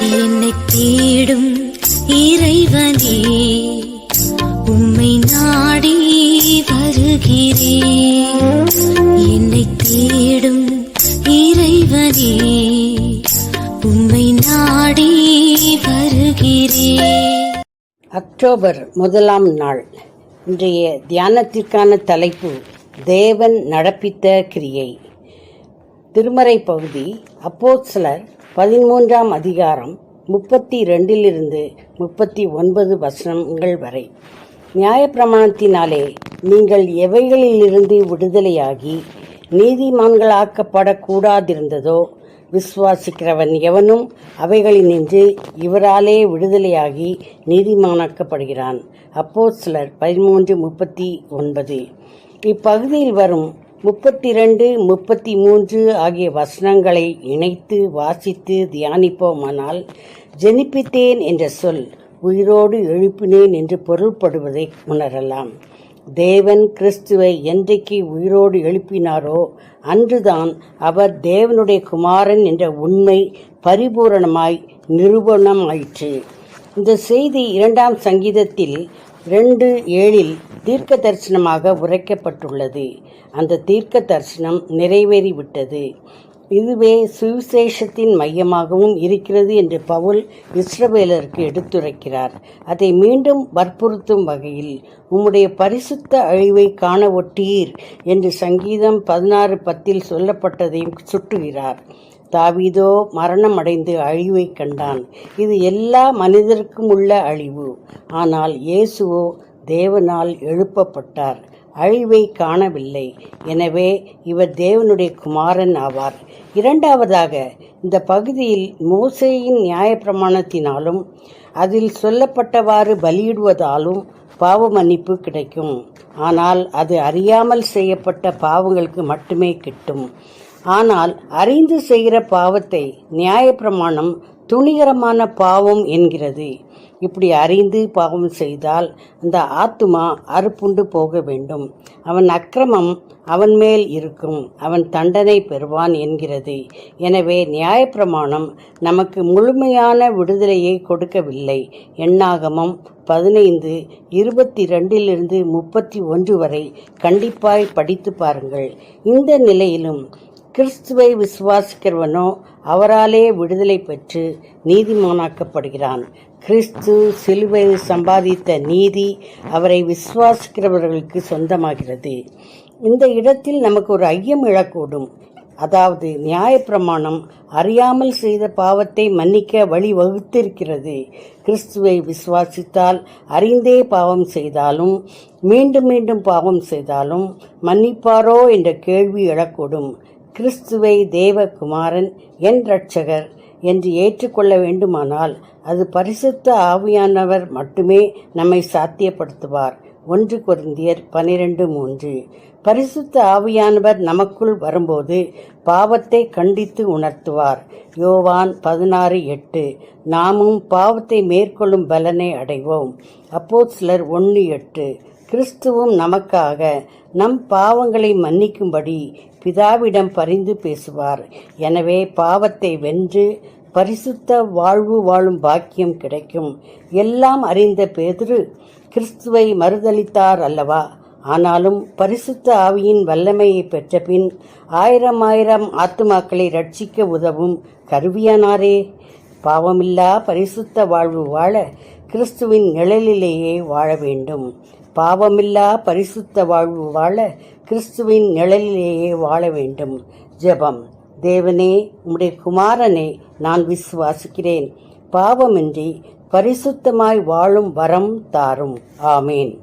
என்னை தேடும் இறைவனே உம்மை நாடி வருகிறேன் என்னை தேடும் இறைவனே உம்மை நாடி வருகிறேன் அக்டோபர் முதலாம் நாள். இன்றைய தியானத்திற்கான தலைப்பு தேவன் நடப்பித்த கிரியை. திருமறை பகுதி அப்போஸ்தலர் பதிமூன்றாம் அதிகாரம் முப்பத்தி ரெண்டிலிருந்து முப்பத்தி ஒன்பது வசனங்கள் வரை. நியாயப்பிரமாணத்தினாலே நீங்கள் எவைகளிலிருந்து விடுதலையாகி நீதிமான்களாக்கப்படக்கூடாதிருந்ததோ விசுவாசிக்கிறவன் எவனும் அவைகளினின்று இவராலே விடுதலையாகி நீதிமானாக்கப்படுகிறான். அப்போ சிலர் பதிமூன்று முப்பத்தி ஒன்பது இப்பகுதியில் வரும் முப்பத்தி ரெண்டு முப்பத்தி மூன்று ஆகிய வசனங்களை இணைத்து வாசித்து தியானிப்போமானால் ஜெனிப்பித்தேன் என்ற சொல் உயிரோடு எழுப்பினேன் என்று பொருள்படுவதை உணரலாம். தேவன் கிறிஸ்துவை என்றைக்கு உயிரோடு எழுப்பினாரோ அன்றுதான் அவர் தேவனுடைய குமாரன் என்ற உண்மை பரிபூரணமாய் நிரூபணமாயிற்று. இந்த செய்தி இரண்டாம் சங்கீதத்தில் ரெண்டு ஏழில் தீர்க்க தரிசனமாக உரைக்கப்பட்டுள்ளது. அந்த தீர்க்க தரிசனம் நிறைவேறிவிட்டது. இதுவே சுவிசேஷத்தின் மையமாகவும் இருக்கிறது என்று பவுல் இஸ்ரவேலருக்கு எடுத்துரைக்கிறார். அதை மீண்டும் வற்புறுத்தும் வகையில் உம்முடைய பரிசுத்த அழிவை காண ஒட்டீர் என்று சங்கீதம் பதினாறு பத்தில் சொல்லப்பட்டதையும் சுட்டுகிறார். தாவிதோ மரணம் அடைந்து அழிவை கண்டான். இது எல்லா மனிதருக்கும் உள்ள அழிவு. ஆனால் இயேசுவோ தேவனால் எழுப்பப்பட்டார். அழிவை காணவில்லை. எனவே இவர் தேவனுடைய குமாரன் ஆவார். இரண்டாவதாக இந்த பகுதியில் மோசேயின் நியாயப்பிரமாணத்தினாலும் அதில் சொல்லப்பட்டவாறு பலியிடுவதாலும் பாவ மன்னிப்பு கிடைக்கும். ஆனால் அது அறியாமல் செய்யப்பட்ட பாவங்களுக்கு மட்டுமே கிட்டும். ஆனால் அறிந்து செய்கிற பாவத்தை நியாயப்பிரமாணம் துணிகரமான பாவம் என்கிறது. இப்படி அறிந்து பாவம் செய்தால் அந்த ஆத்துமா அறுப்புண்டு போக வேண்டும். அவன் அக்கிரமம் அவன் மேல் இருக்கும். அவன் தண்டனை பெறுவான் என்கிறது. எனவே நியாயப்பிரமாணம் நமக்கு முழுமையான விடுதலையை கொடுக்கவில்லை. எண்ணாகமம் பதினைந்து இருபத்தி ரெண்டிலிருந்து முப்பத்தி ஒன்று வரை கண்டிப்பாய் படித்து பாருங்கள். இந்த நிலையிலும் கிறிஸ்துவை விசுவாசிக்கிறவனோ அவராலே விடுதலை பெற்று நீதிமானாக்கப்படுகிறான். கிறிஸ்து சிலுவையில் சம்பாதித்த நீதி அவரை விசுவாசிக்கிறவர்களுக்கு சொந்தமாகிறது. இந்த இடத்தில் நமக்கு ஒரு ஐயம் இழக்கூடும் அதாவது நியாயப்பிரமாணம் அறியாமல் செய்த பாவத்தை மன்னிக்க வழி வகுத்திருக்கிறது. கிறிஸ்துவை விசுவாசித்தால் அறிந்தே பாவம் செய்தாலும் மீண்டும் மீண்டும் பாவம் செய்தாலும் மன்னிப்பாரோ என்ற கேள்வி எழக்கூடும். கிறிஸ்துவை தேவகுமாரன் என் ரட்சகர் என்று ஏற்றுக்கொள்ள வேண்டுமானால் அது பரிசுத்த ஆவியானவர் மட்டுமே நம்மை சாத்தியப்படுத்துவார். ஒன்று குருந்தியர் பனிரெண்டு மூன்று. பரிசுத்த ஆவியானவர் நமக்குள் வரும்போது பாவத்தை கண்டித்து உணர்த்துவார். யோவான் பதினாறு எட்டு. நாமும் பாவத்தை மேற்கொள்ளும் பலனை அடைவோம். அப்போ சிலர் ஒன்று எட்டு. கிறிஸ்துவும் நமக்காக நம் பாவங்களை மன்னிக்கும்படி பிதாவிடம் பரிந்து பேசுவார். எனவே பாவத்தை வென்று பரிசுத்த வாழ்வு வாழும் பாக்கியம் கிடைக்கும். எல்லாம் அறிந்த பேதுரு கிறிஸ்துவை மறுதளித்தார் அல்லவா? ஆனாலும் பரிசுத்த ஆவியின் வல்லமையை பெற்ற பின் ஆயிரம் ஆயிரம் ஆத்துமாக்களை ரட்சிக்க உதவும் கருவியானாரே. பாவமில்லா பரிசுத்த வாழ்வு வாழ கிறிஸ்துவின் நிழலிலேயே வாழ வேண்டும். பாவமில்லா பரிசுத்த வாழ்வு வாழ கிறிஸ்துவின் நிழலிலேயே வாழ வேண்டும். ஜெபம். தேவனே உம்முடைய குமாரனை நான் விசுவாசிக்கிறேன். பாவமின்றி பரிசுத்தமாய் வாழும் வரம் தாரும். ஆமேன்.